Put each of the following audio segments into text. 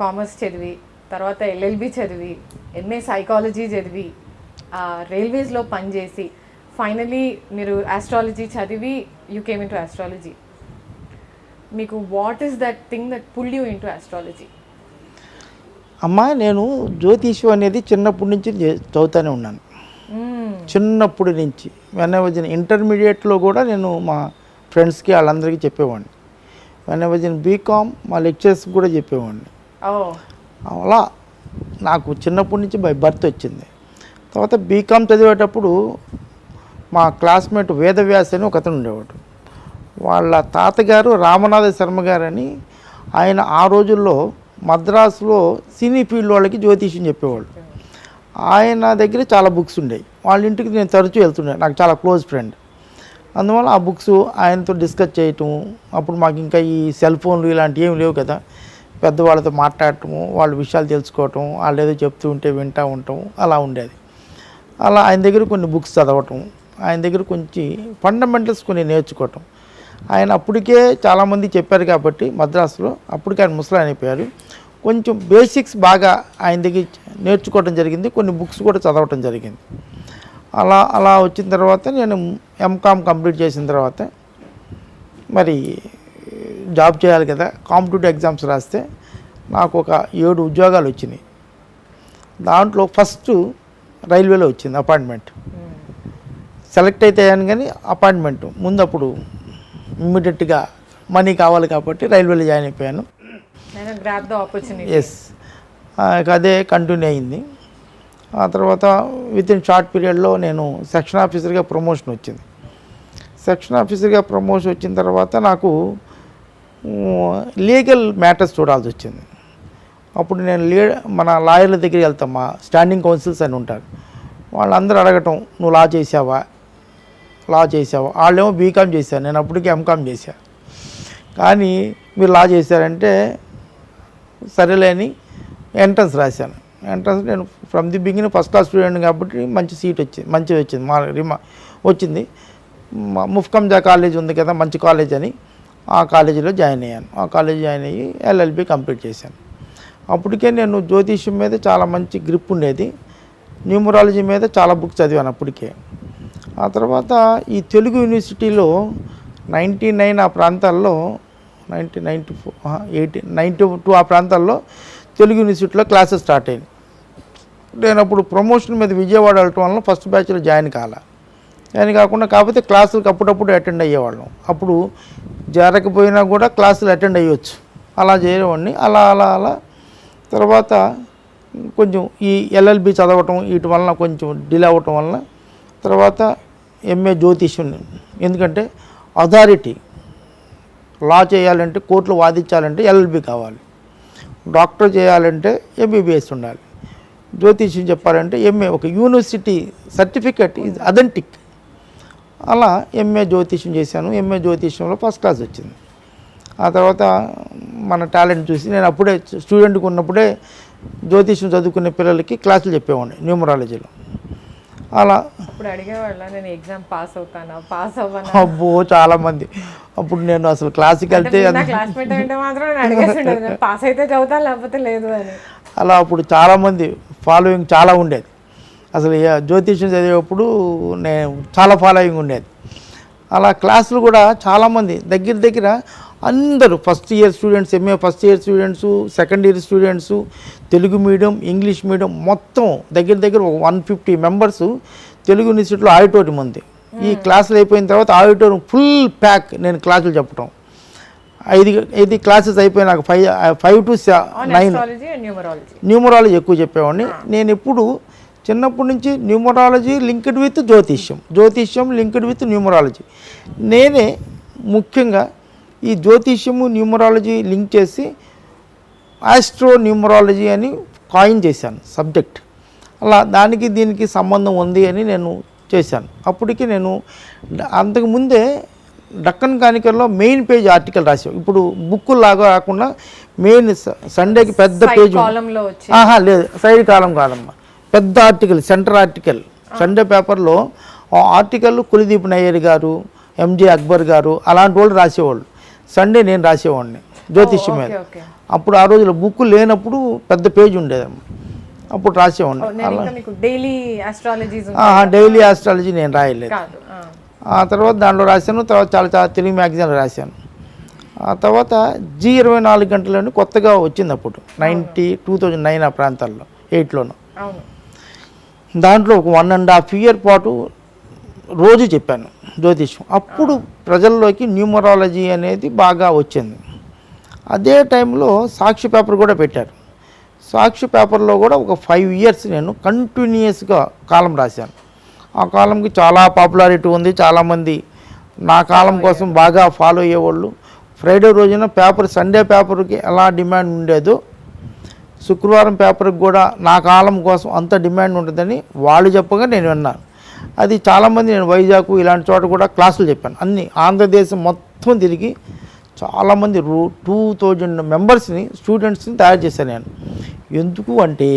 Commerce చదివి తర్వాత LLB చదివి ఎంఏ సైకాలజీ చదివి రైల్వేస్లో పనిచేసి ఫైనలీ మీరు ఆస్ట్రాలజీ చదివి you came into astrology మీకు what is that thing that pull you into astrology అమ్మా నేను జ్యోతిష్యం అనేది చిన్నప్పటి నుంచి చదువుతూనే ఉన్నాను. చిన్నప్పటి నుంచి. వెన్న వచ్చిన ఇంటర్మీడియట్లో కూడా నేను మా ఫ్రెండ్స్కి వాళ్ళందరికీ చెప్పేవాడిని. వెన్న వచ్చిన బీకామ్ మా లెక్చర్స్కి కూడా చెప్పేవాడిని. అలా నాకు చిన్నప్పటి నుంచి బై బర్త్ వచ్చింది. తర్వాత బీకామ్ చదివేటప్పుడు మా క్లాస్మేట్ వేదవ్యాస్ అని ఒక అతను ఉండేవాడు. వాళ్ళ తాతగారు రామనాథ శర్మ గారని ఆయన ఆ రోజుల్లో మద్రాసులో సినీ ఫీల్డ్ వాళ్ళకి జ్యోతిష్యం చెప్పేవాళ్ళు. ఆయన దగ్గర చాలా బుక్స్ ఉండేవి వాళ్ళ ఇంటికి నేను తరచూ వెళ్తుండే. నాకు చాలా క్లోజ్ ఫ్రెండ్. అందువల్ల ఆ బుక్స్ ఆయనతో డిస్కస్ చేయటం అప్పుడు మాకు ఇంకా ఈ సెల్ ఫోన్లు ఇలాంటివి ఏమి లేవు కదా. పెద్దవాళ్ళతో మాట్లాడటము వాళ్ళ విషయాలు తెలుసుకోవటం వాళ్ళు ఏదో చెప్తూ ఉంటే వింటూ ఉండటం అలా ఉండేది. అలా ఆయన దగ్గర కొన్ని బుక్స్ చదవటం ఆయన దగ్గర కొంచెం ఫండమెంటల్స్ కొన్ని నేర్చుకోవటం. ఆయన అప్పటికే చాలామంది చెప్పారు కాబట్టి మద్రాసులో అప్పటికే ఆయన ముసలాయన అయిపోయారు. కొంచెం బేసిక్స్ బాగా ఆయన దగ్గర నేర్చుకోవడం జరిగింది కొన్ని బుక్స్ కూడా చదవటం జరిగింది. అలా అలా వచ్చిన తర్వాత నేను ఎంకామ్ కంప్లీట్ చేసిన తర్వాత మరి జాబ్ చేయాలి కదా కాంపిటేటివ్ ఎగ్జామ్స్ రాస్తే నాకు ఒక ఏడు ఉద్యోగాలు వచ్చినాయి. దాంట్లో ఫస్ట్ రైల్వేలో వచ్చింది అపాయింట్మెంట్. సెలెక్ట్ అయితే అయ్యాను కానీ అపాయింట్మెంట్. ముందు అప్పుడు ఇమ్మీడియట్గా మనీ కావాలి కాబట్టి రైల్వేలో జాయిన్ అయిపోయాను. ఎస్ అదే కంటిన్యూ అయింది. ఆ తర్వాత విత్ ఇన్ షార్ట్ పీరియడ్లో నేను సెక్షన్ ఆఫీసర్గా ప్రమోషన్ వచ్చింది. సెక్షన్ ఆఫీసర్గా ప్రమోషన్ వచ్చిన తర్వాత నాకు లీగల్ మ్యాటర్స్ చూడాల్సి వచ్చింది. అప్పుడు నేను లీ మన లాయర్ల దగ్గరికి వెళ్తాం మా స్టాండింగ్ కౌన్సిల్స్ అని ఉంటారు. వాళ్ళందరూ అడగటం నువ్వు లా చేసావా లా చేసావా వాళ్ళేమో బీకామ్ చేశాను నేను అప్పటికి ఎంకామ్ చేశా. కానీ మీరు లా చేశారంటే సరేలేని ఎంట్రన్స్ రాశాను. ఎంట్రన్స్ నేను from the beginning first class student కాబట్టి మంచి సీట్ వచ్చింది మంచిగా వచ్చింది. మా రిమా వచ్చింది. మా ముఫ్కంజా కాలేజ్ ఉంది కదా మంచి కాలేజ్ అని. ఆ కాలేజీలో జాయిన్ అయ్యాను. ఆ కాలేజ్ జాయిన్ అయ్యి ఎల్ఎల్బి కంప్లీట్ చేశాను. అప్పటికే నేను జ్యోతిష్యం మీద చాలా మంచి గ్రిప్ ఉండేది. న్యూమరాలజీ మీద చాలా బుక్స్ చదివాను అప్పటికే. ఆ తర్వాత ఈ తెలుగు యూనివర్సిటీలో నైంటీ నైన్ ఆ ప్రాంతాల్లో nineteen ninety four eighty ninety two ఆ ప్రాంతాల్లో తెలుగు యూనివర్సిటీలో క్లాసెస్ స్టార్ట్ అయ్యాయి నేను అప్పుడు ప్రమోషన్ మీద విజయవాడ వెళ్ళటం వల్ల ఫస్ట్ బ్యాచ్లో జాయిన్ కాలా. అని కాకుండా కాకపోతే క్లాసులకు అప్పుడప్పుడు అటెండ్ అయ్యేవాళ్ళం. అప్పుడు జరగకపోయినా కూడా క్లాసులు అటెండ్ అయ్యొచ్చు. అలా చేయవాడిని అలా అలా అలా. తర్వాత కొంచెం ఈ ఎల్ఎల్బి చదవటం వీటి వలన కొంచెం డిలే అవ్వటం వలన తర్వాత ఎంఏ జ్యోతిష్యం. ఎందుకంటే అథారిటీ. లా చేయాలంటే కోర్టులు వాదించాలంటే ఎల్ఎల్బి కావాలి. డాక్టర్ చేయాలంటే ఎంబీబీఎస్ ఉండాలి. జ్యోతిష్యం చెప్పాలంటే ఎంఏ ఒక యూనివర్సిటీ సర్టిఫికెట్ ఈజ్ అథెంటిక్ అలా ఎంఏ జ్యోతిష్యం చేశాను. ఎంఏ జ్యోతిష్యంలో ఫస్ట్ క్లాస్ వచ్చింది. ఆ తర్వాత మన టాలెంట్ చూసి నేను అప్పుడే స్టూడెంట్గా ఉన్నప్పుడే జ్యోతిష్యం చదువుకునే పిల్లలకి క్లాసులు చెప్పేవాడిని న్యూమరాలజీలో. అలా అప్పుడు అడిగేవాళ్ళ నేను ఎగ్జామ్ పాస్ అవుతానా? పాస్ అవ్వనా? అబ్బో చాలామంది అప్పుడు నేను అసలు క్లాస్కి వెళ్తే పాస్ అయితే చదువుతాను లేకపోతే లేదు అని. అలా అప్పుడు చాలామంది ఫాలోయింగ్ చాలా ఉండేది. అసలు జ్యోతిష్యం చదివేటప్పుడు నేను చాలా ఫాలోయింగ్ ఉండేది. అలా క్లాసులు కూడా చాలామంది దగ్గర దగ్గర అందరూ first year students MA first year students second year students Telugu medium English medium మొత్తం దగ్గర దగ్గర ఒక వన్ ఫిఫ్టీ మెంబర్స్ తెలుగు యూనివర్సిటీలో ఆడిటోరియం ఉంది. ఈ క్లాసులు అయిపోయిన తర్వాత ఆడిటోరియం ఫుల్ ప్యాక్ నేను క్లాసులు చెప్పడం ఐదు ఐదు క్లాసెస్ అయిపోయినాక five five to nine. Numerology ఎక్కువ చెప్పేవాడిని. నేను ఎప్పుడు చిన్నప్పటి నుంచి న్యూమరాలజీ లింక్డ్ విత్ జ్యోతిష్యం. జ్యోతిష్యం లింక్డ్ విత్ న్యూమరాలజీ. నేనే ముఖ్యంగా ఈ జ్యోతిష్యము న్యూమరాలజీ లింక్ చేసి ఆస్ట్రో న్యూమరాలజీ అని కాయిన్ చేశాను సబ్జెక్ట్. అలా దానికి దీనికి సంబంధం ఉంది అని నేను చేశాను. అప్పటికి నేను అంతకుముందే డక్కన్ కానికల్లో మెయిన్ పేజ్ ఆర్టికల్ రాసాం ఇప్పుడు బుక్ లాగా కాకుండా మెయిన్ సండేకి పెద్ద పేజ్ ఆహా లేదు. సైడ్ కాలం కాదమ్మా. పెద్ద ఆర్టికల్ సెంటర్ ఆర్టికల్. సండే పేపర్లో ఆర్టికల్ కులదీప్ నయ్యర్ గారు ఎంజే అక్బర్ గారు అలాంటి వాళ్ళు రాసేవాళ్ళు. సండే నేను రాసేవాడిని జ్యోతిష్యం మీద. అప్పుడు ఆ రోజుల్లో బుక్ లేనప్పుడు పెద్ద పేజ్ ఉండేది అప్పుడు రాసేవాడిని. డైలీ ఆస్ట్రాలజీ నేను రాయలేదు. ఆ. తర్వాత దాంట్లో రాశాను తర్వాత చాలా చాలా తెలుగు మ్యాగజైన్లో రాశాను. ఆ తర్వాత జీ ఇరవై నాలుగు గంటలని కొత్తగా వచ్చింది అప్పుడు నైంటీ టూ థౌజండ్ నైన్ ఆ ప్రాంతాల్లో ఎయిట్లోను. దాంట్లో ఒక వన్ అండ్ హాఫ్ ఇయర్ పాటు రోజు చెప్పాను జ్యోతిష్యం. అప్పుడు ప్రజల్లోకి న్యూమరాలజీ అనేది బాగా వచ్చింది. అదే టైంలో సాక్షి పేపర్ కూడా పెట్టారు. సాక్షి పేపర్లో కూడా ఒక ఫైవ్ ఇయర్స్ నేను కంటిన్యూస్గా కాలం రాశాను. ఆ కాలంకి చాలా పాపులారిటీ ఉంది చాలామంది నా కాలం కోసం బాగా ఫాలో అయ్యేవాళ్ళు. ఫ్రైడే రోజున పేపర్ సండే పేపర్కి ఎలా డిమాండ్ ఉండేదో శుక్రవారం పేపర్కి కూడా నా కాలం కోసం అంత డిమాండ్ ఉంటుందని వాళ్ళు చెప్పగా నేను విన్నాను. అది చాలామంది నేను వైజాగ్ ఇలాంటి చోట కూడా క్లాసులు చెప్పాను. అన్ని ఆంధ్రదేశం మొత్తం తిరిగి చాలామంది రూ టూ థౌజండ్ మెంబర్స్ని స్టూడెంట్స్ని తయారు చేశాను నేను. ఎందుకు అంటే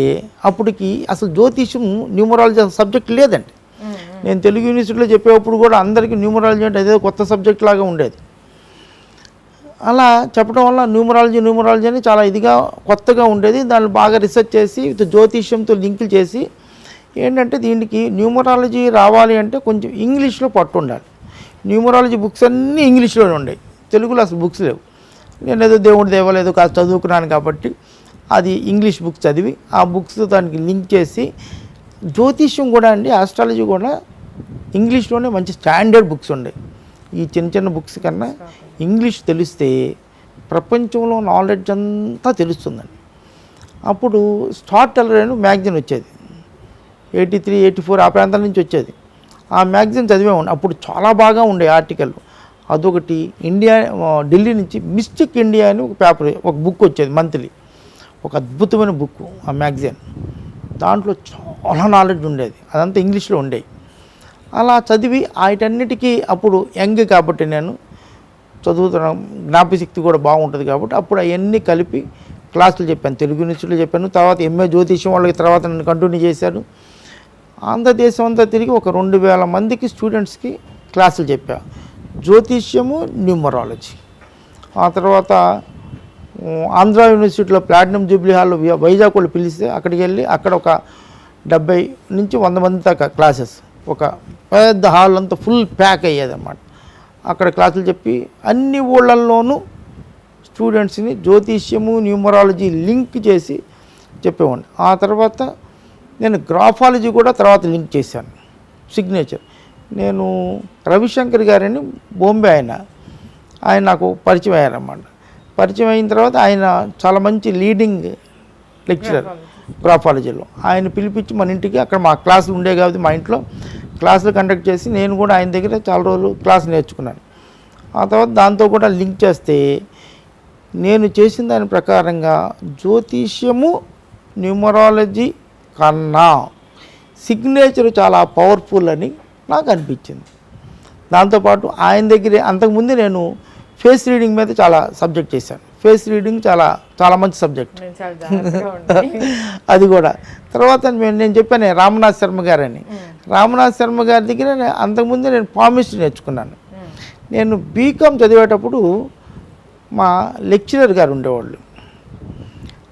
అప్పటికి అసలు జ్యోతిషం న్యూమరాలజీ సబ్జెక్ట్ లేదండి. నేను తెలుగు యూనివర్సిటీలో చెప్పేటప్పుడు కూడా అందరికీ న్యూమరాలజీ అంటే అదే కొత్త సబ్జెక్ట్ లాగా ఉండేది. అలా చెప్పడం వల్ల న్యూమరాలజీ న్యూమరాలజీ అని చాలా ఇదిగా కొత్తగా ఉండేది. దాన్ని బాగా రీసెర్చ్ చేసి విత్ జ్యోతిష్యంతో లింకులు చేసి ఏంటంటే దీనికి న్యూమరాలజీ రావాలి అంటే కొంచెం ఇంగ్లీష్లో పట్టు ఉండాలి న్యూమరాలజీ బుక్స్ అన్నీ ఇంగ్లీష్లోనే ఉండేవి. తెలుగులో అసలు బుక్స్ లేవు. నేను ఏదో దేవుడి దేవాలేదో కాస్త చదువుకున్నాను కాబట్టి అది ఇంగ్లీష్ బుక్స్ చదివి ఆ బుక్స్ దానికి లింక్ చేసి జ్యోతిష్యం కూడా అండి ఆస్ట్రాలజీ కూడా ఇంగ్లీష్లోనే మంచి స్టాండర్డ్ బుక్స్ ఉండే ఈ చిన్న చిన్న బుక్స్ కన్నా ఇంగ్లీష్ తెలిస్తే ప్రపంచంలో నాలెడ్జ్ అంతా తెలుస్తుందండి. అప్పుడు స్టార్ టెలర్ అని మ్యాగజైన్ వచ్చేది. ఎయిటీ త్రీ ఎయిటీ ఫోర్ ఆ ప్రాంతాల నుంచి వచ్చేది. ఆ మ్యాగజైన్ చదివేవాడిని అప్పుడు చాలా బాగా ఉండే ఆర్టికల్ అదొకటి ఇండియా ఢిల్లీ నుంచి మిస్టిక్ ఇండియా అని ఒక పేపర్ ఒక బుక్ వచ్చేది మంత్లీ ఒక అద్భుతమైన బుక్ ఆ మ్యాగజైన్ దాంట్లో చాలా నాలెడ్జ్ ఉండేది. అదంతా ఇంగ్లీష్లో ఉండేవి అలా చదివి వాటన్నిటికీ అప్పుడు యంగ్ కాబట్టి నేను చదువుతున్న జ్ఞాపశక్తి కూడా బాగుంటుంది కాబట్టి అప్పుడు అవన్నీ కలిపి క్లాసులు చెప్పాను. తెలుగు యూనివర్సిటీలో చెప్పాను. తర్వాత ఎంఏ జ్యోతిష్యం వాళ్ళకి తర్వాత నన్ను కంటిన్యూ చేశాను ఆంధ్రదేశం అంతా తిరిగి ఒక రెండు వేల మందికి స్టూడెంట్స్కి క్లాసులు చెప్పా. జ్యోతిష్యము న్యూమరాలజీ. ఆ తర్వాత ఆంధ్ర యూనివర్సిటీలో ప్లాటినం జూబ్లీ హాల్ వైజాగ్ వాళ్ళు పిలిస్తే అక్కడికి వెళ్ళి అక్కడ ఒక డెబ్బై నుంచి వంద మంది దాకా క్లాసెస్. ఒక పెద్ద హాల్ అంతా ఫుల్ ప్యాక్ అయ్యేది అన్నమాట అక్కడ క్లాసులు చెప్పి అన్ని ఊళ్ళల్లోనూ స్టూడెంట్స్ని జ్యోతిష్యము న్యూమరాలజీ లింక్ చేసి చెప్పేవాడిని. ఆ తర్వాత నేను గ్రాఫాలజీ కూడా తర్వాత లింక్ చేశాను. సిగ్నేచర్. నేను రవిశంకర్ గారని బాంబే ఆయన ఆయన నాకు పరిచయం అయ్యారన్నమాట. పరిచయం అయిన తర్వాత ఆయన చాలా మంచి లీడింగ్ లెక్చరర్. గ్రాఫాలజీలో ఆయన పిలిపించి మన ఇంటికి అక్కడ మా క్లాసులు ఉండే కాబట్టి మా ఇంట్లో క్లాసులు కండక్ట్ చేసి నేను కూడా ఆయన దగ్గర చాలా రోజులు క్లాస్ నేర్చుకున్నాను. ఆ తర్వాత దాంతో కూడా లింక్ చేస్తే నేను చేసిన దాని ప్రకారంగా జ్యోతిష్యము న్యూమరాలజీ కన్నా సిగ్నేచర్ చాలా పవర్ఫుల్ అని నాకు అనిపించింది. దాంతోపాటు ఆయన దగ్గరే అంతకుముందు నేను ఫేస్ రీడింగ్ మీద చాలా సబ్జెక్ట్ చేశాను. ఫేస్ రీడింగ్ చాలా చాలా మంచి సబ్జెక్ట్. అది కూడా. తర్వాత నేను నేను చెప్పాను రామనాథ్ శర్మ గారని. రామనాథ్ శర్మ గారి దగ్గర అంతకుముందు నేను పామిస్ట్రీ నేర్చుకున్నాను. నేను బీకామ్ చదివేటప్పుడు మా లెక్చరర్ గారు ఉండేవాళ్ళు.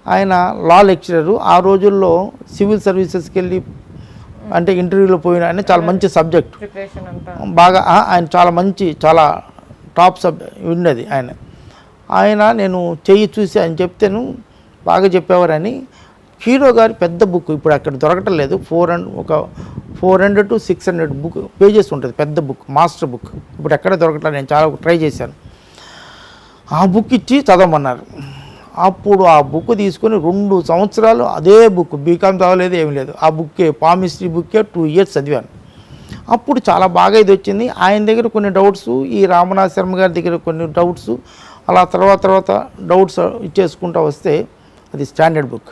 ఆయన లా లెక్చరరు ఆ రోజుల్లో సివిల్ సర్వీసెస్కి వెళ్ళి అంటే ఇంటర్వ్యూలో పోయిన ఆయన చాలా మంచి సబ్జెక్ట్ బాగా ఆయన చాలా మంచి చాలా టాప్ సబ్ ఉన్నది ఆయన. ఆయన నేను చెయ్యి చూసి ఆయన చెప్తేను బాగా చెప్పేవారని. హీరో గారి పెద్ద బుక్ ఇప్పుడు అక్కడ దొరకటం లేదు. ఫోర్ హండ్రెడ్ ఒక four hundred to six hundred book pages ఉంటుంది. పెద్ద బుక్ మాస్టర్ బుక్. ఇప్పుడు ఎక్కడ దొరకట్లేదు నేను చాలా ట్రై చేశాను. ఆ బుక్ ఇచ్చి చదవమన్నారు. అప్పుడు ఆ బుక్ తీసుకొని రెండు సంవత్సరాలు అదే బుక్ బీకామ్ చదవలేదు ఏమి లేదు. ఆ బుక్కే పామిస్ట్రీ బుక్కే టూ ఇయర్స్ చదివాను. అప్పుడు చాలా బాగా ఇది వచ్చింది. ఆయన దగ్గర కొన్ని డౌట్స్ ఈ రామనాథ్ శర్మ గారి దగ్గర కొన్ని డౌట్స్ అలా తర్వాత తర్వాత డౌట్స్ ఇచ్చేసుకుంటూ వస్తే అది స్టాండర్డ్ బుక్.